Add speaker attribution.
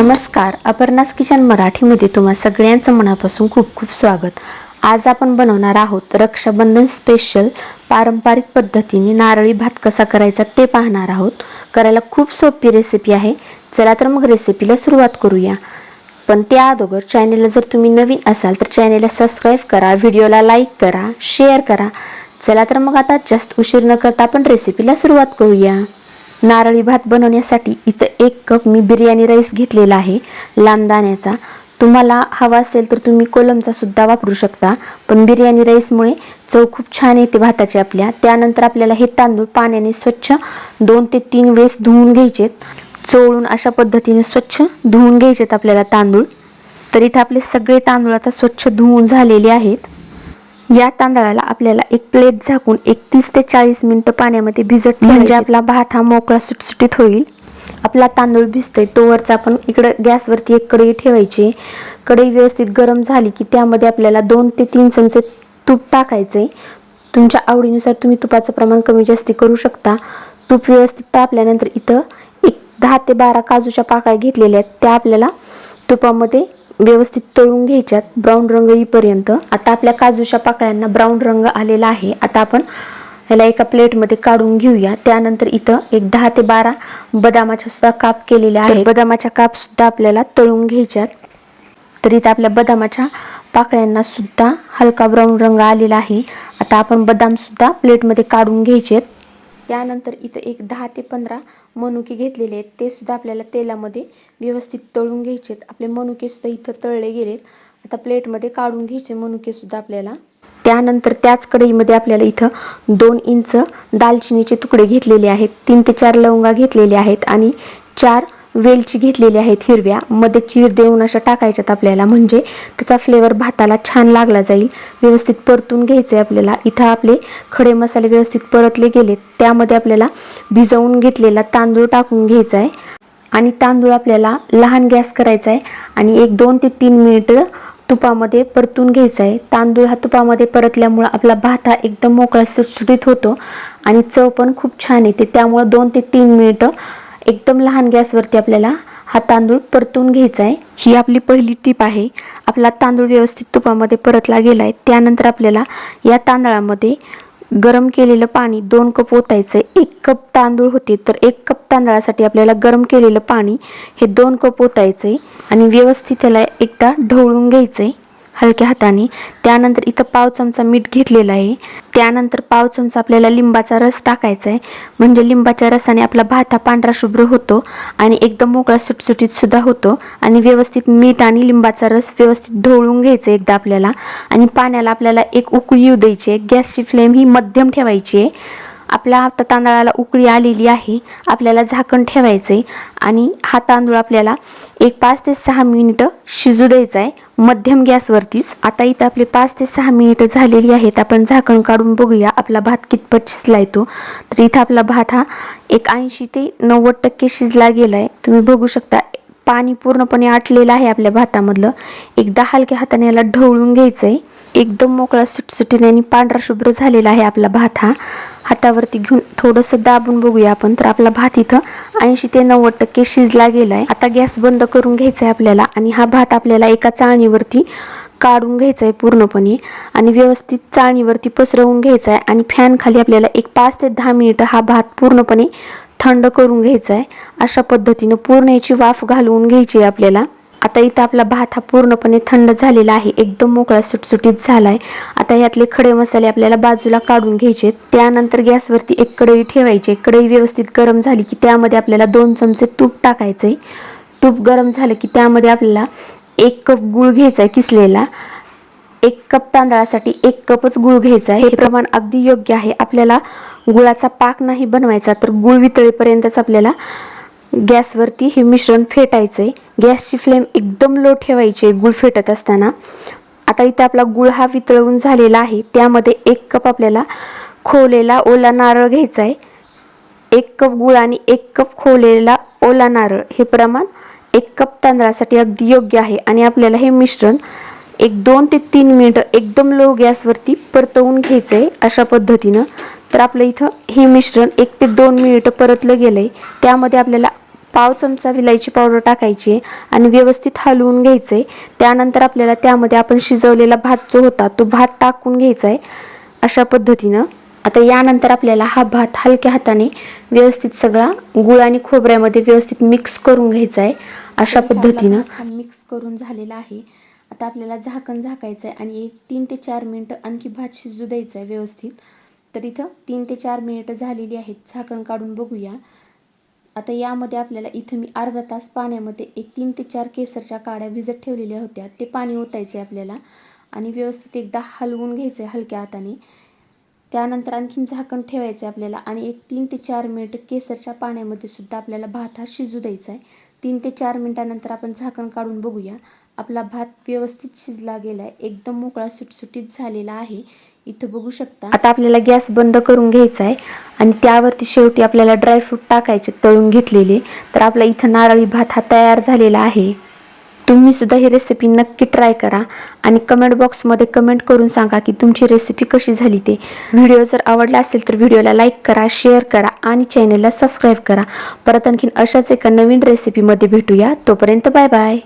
Speaker 1: नमस्कार अपर्णास किचन मराठीमध्ये तुम्हा सगळ्यांचं मनापासून खूप खूप स्वागत. आज आपण बनवणार आहोत रक्षाबंधन स्पेशल पारंपरिक पद्धतीने नारळी भात कसा करायचा ते पाहणार आहोत. करायला खूप सोपी रेसिपी आहे. चला तर मग रेसिपीला सुरुवात करूया. पण त्या अगोदर चॅनेलला जर तुम्ही नवीन असाल तर चॅनेलला सबस्क्राईब करा व्हिडिओला लाईक करा शेअर करा. चला तर मग आता जास्त उशीर न करता आपण रेसिपीला सुरुवात करूया. नारळी भात बनवण्यासाठी इथं एक कप मी बिर्याणी राईस घेतलेला आहे लांबदाण्याचा तुम्हाला हवा असेल तर तुम्ही कोलमचा सुद्धा वापरू शकता पण बिर्याणी राईसमुळे चव खूप छान येते भाताची आपल्या. त्यानंतर आपल्याला हे तांदूळ पाण्याने स्वच्छ दोन ते तीन वेळेस धुवून घ्यायचेत चोळून अशा पद्धतीने स्वच्छ धुवून घ्यायचेत आपल्याला तांदूळ. तर इथं आपले सगळे तांदूळ आता स्वच्छ धुवून झालेले आहेत. या तांदळाला आपल्याला एक प्लेट झाकून एक तीस ते चाळीस मिनिटं पाण्यामध्ये भिजत म्हणजे आपला भात हा मोकळा सुटसुटीत होईल. आपला तांदूळ भिजतोय तोवरचा आपण इकडं गॅसवरती एक कढई ठेवायची. कढई व्यवस्थित गरम झाली की त्यामध्ये आपल्याला दोन ते तीन चमचे तूप टाकायचे तुमच्या आवडीनुसार तुम्ही तुपाचं प्रमाण कमी जास्ती करू शकता. तूप व्यवस्थित तापल्यानंतर इथं एक दहा ते बारा काजूच्या पाकळ्या घेतलेल्या आहेत. त्या आपल्याला तुपामध्ये व्यवस्थित तळून घ्यायच्यात. ब्राऊन रंग येईपर्यंत. आता आपल्या काजूच्या पाकळ्यांना ब्राऊन रंग आलेला आहे. आता आपण ह्याला एका प्लेटमध्ये काढून घेऊया. त्यानंतर इथं एक दहा ते बारा बदामाच्या सुद्धा काप केलेल्या आहेत. बदामाच्या काप सुद्धा आपल्याला तळून घ्यायच्यात. तर इथं आपल्या बदामाच्या पाकळ्यांना सुद्धा हलका ब्राऊन रंग आलेला आहे. आता आपण बदाम सुद्धा प्लेटमध्ये काढून घ्यायचेत. त्यानंतर इथं एक दहा ते पंधरा मनुके घेतलेले आहेत. ते सुद्धा आपल्याला तेलामध्ये व्यवस्थित तळून घ्यायचे आहेत. आपले मनुकेसुद्धा इथं तळले गेलेत. आता प्लेटमध्ये काढून घ्यायचे मनुकेसुद्धा आपल्याला. त्यानंतर त्याच कढईमध्ये आपल्याला इथं दोन इंच दालचिनीचे तुकडे घेतलेले आहेत. तीन ते चार लवंगा घेतलेले आहेत आणि चार वेलची घेतलेली आहेत हिरव्या. मध्ये चीर देऊन अशा टाकायच्यात आपल्याला. म्हणजे त्याचा फ्लेवर भाताला छान लागला जाईल. व्यवस्थित परतून घ्यायचे आपल्याला. इथं आपले खडे मसाले व्यवस्थित परतले गेले त्यामध्ये आपल्याला भिजवून घेतलेला तांदूळ टाकून घ्यायचा आहे आणि तांदूळ आपल्याला लहान गॅस करायचा आहे आणि एक दोन ते तीन मिनिटं तुपामध्ये परतून घ्यायचा आहे तांदूळ हा तुपामध्ये परतल्यामुळं आपला भात हा एकदम मोकळा सुटसुटीत होतो. आणि चव पण खूप छान येते. त्यामुळं दोन ते तीन मिनिटं एकदम लहान गॅसवरती आपल्याला हा तांदूळ परतून घ्यायचा आहे. ही आपली पहिली टीप आहे. आपला तांदूळ व्यवस्थित तुपामध्ये परतला गेला आहे त्यानंतर आपल्याला या तांदळामध्ये गरम केलेलं पाणी दोन कप ओतायचं आहे. एक कप तांदूळ होते तर एक कप तांदळासाठी आपल्याला गरम केलेलं पाणी हे दोन कप ओतायचं आहे. आणि व्यवस्थित त्याला एकदा ढवळून घ्यायचं आहे. हलक्या हाताने. त्यानंतर इथं पाव चमचा मीठ घेतलेला आहे. त्यानंतर पाव चमचा आपल्याला लिंबाचा रस टाकायचा आहे म्हणजे लिंबाच्या रसाने आपला भात हा पांढरा शुभ्र होतो आणि एकदम मोकळा सुटसुटीत सुद्धा होतो आणि व्यवस्थित मीठ आणि लिंबाचा रस व्यवस्थित ढवळून घ्यायचं एकदा आपल्याला. आणि पाण्याला आपल्याला एक उकळी येऊ द्यायची आहे गॅसची फ्लेम ही मध्यम ठेवायची आहे आपला आता तांदळाला उकळी आलेली आहे. आपल्याला झाकण ठेवायचं आहे आणि हा तांदूळ आपल्याला एक पाच ते सहा मिनिटं शिजू द्यायचा आहे मध्यम गॅसवरतीच. आता इथं आपले पाच ते सहा मिनिटं झालेली आहेत. आपण झाकण काढून बघूया आपला भात कितपत शिजला येतो तर इथं आपला भात हा एक ऐंशी ते नव्वद टक्के शिजला गेला आहे तुम्ही बघू शकता पाणी पूर्णपणे आटलेलं आहे आपल्या भातामधलं. एकदा हलक्या हाताने याला ढवळून घ्यायचं आहे एकदम मोकळा सुटसुटीने आणि पांढरा शुभ्र झालेला आहे आपला भात हा. हातावरती घेऊन थोडंसं दाबून बघूया आपण. तर आपला भात इथं ऐंशी ते नव्वद टक्के शिजला गेलाय. आता गॅस बंद करून घ्यायचा आहे आपल्याला आणि हा भात आपल्याला एका चाळणीवरती काढून घ्यायचा आहे पूर्णपणे आणि व्यवस्थित चाळणीवरती पसरवून घ्यायचा आहे आणि फॅन खाली आपल्याला एक पाच ते दहा मिनिटं हा भात पूर्णपणे थंड करून घ्यायचा आहे अशा पद्धतीनं पूर्ण याची वाफ घालवून घ्यायची आहे आपल्याला. आता इथं आपला भात हा पूर्णपणे थंड झालेला आहे. एकदम मोकळा सुटसुटीत झालाय. आता यातले खडे मसाले आपल्याला बाजूला काढून घ्यायचे. त्यानंतर गॅसवरती एक कढई ठेवायची. कढई व्यवस्थित गरम झाली की त्यामध्ये आपल्याला दोन चमचे तूप टाकायचे तूप गरम झालं की त्यामध्ये आपल्याला एक कप गूळ घ्यायचा आहे किसलेला. एक कप तांदळासाठी एक कपच गुळ घ्यायचा आहे हे प्रमाण अगदी योग्य आहे. आपल्याला गुळाचा पाक नाही बनवायचा तर गुळ वितळेपर्यंतच आपल्याला गॅसवरती हे मिश्रण फेटायचं आहे गॅसची फ्लेम एकदम लो ठेवायची आहे गुळ फेटत असताना. आता इथे आपला गुळ हा वितळवून झालेला आहे. त्यामध्ये एक कप आपल्याला खोवलेला ओला नारळ घ्यायचा आहे. एक कप गुळ आणि एक कप खोवलेला ओला नारळ. हे प्रमाण एक कप तांदळासाठी अगदी योग्य आहे. आणि आपल्याला हे मिश्रण एक दोन ते तीन मिनटं एकदम लो गॅसवरती परतवून घ्यायचं आहे अशा पद्धतीनं. तर आपलं इथं हे मिश्रण एक ते दोन मिनिटं परतलं गेलं आहे त्यामध्ये आपल्याला पाव चमचा विलायची पावडर टाकायची आणि व्यवस्थित हलवून घ्यायचं. त्यानंतर आपल्याला त्यामध्ये आपण शिजवलेला भात जो होता तो भात टाकून घ्यायचा आहे अशा पद्धतीनं. आता यानंतर आपल्याला हा भात हलक्या हाताने व्यवस्थित सगळा गुळ आणि खोबऱ्यामध्ये व्यवस्थित मिक्स करून घ्यायचा आहे अशा पद्धतीनं. हा मिक्स करून झालेला आहे. आता आपल्याला झाकण झाकायचं आहे आणि एक तीन ते चार मिनटं आणखी भात शिजू द्यायचा आहे व्यवस्थित. तर इथं तीन ते चार मिनिटं झालेली आहेत. झाकण काढून बघूया. आता यामध्ये आपल्याला इथं मी अर्धा तास पाण्यामध्ये एक तीन ते चार केसरच्या काड्या भिजत ठेवलेल्या होत्या. ते पाणी ओतायचं आहे आपल्याला आणि व्यवस्थित एकदा हलवून घ्यायचं आहे हलक्या हाताने. त्यानंतर आणखीन झाकण ठेवायचं आहे आपल्याला आणि एक तीन ते चार मिनिट केसरच्या पाण्यामध्ये सुद्धा आपल्याला भात हा शिजू द्यायचा आहे तीन ते चार मिनिटानंतर आपण झाकण काढून बघूया. आपला भात व्यवस्थित शिजला गेला आहे एकदम मोकळा सुटसुटीत झालेला आहे. इथं बघू शकता. आता आपल्याला गॅस बंद करून घ्यायचा आहे आणि त्यावरती शेवटी आपल्याला ड्रायफ्रूट टाकायचे तळून घेतलेले. तर आपला इथं नारळी भात हा तयार झालेला आहे. तुम्ही सुद्धा ही रेसिपी नक्की ट्राय करा आणि कमेंट बॉक्समध्ये कमेंट करून सांगा की तुमची रेसिपी कशी झाली ते. व्हिडिओ जर आवडला असेल तर व्हिडिओला लाईक करा शेअर करा आणि चॅनलला सबस्क्राईब करा. परत आणखीन अशाच एका नवीन रेसिपीमध्ये भेटूया. तोपर्यंत बाय बाय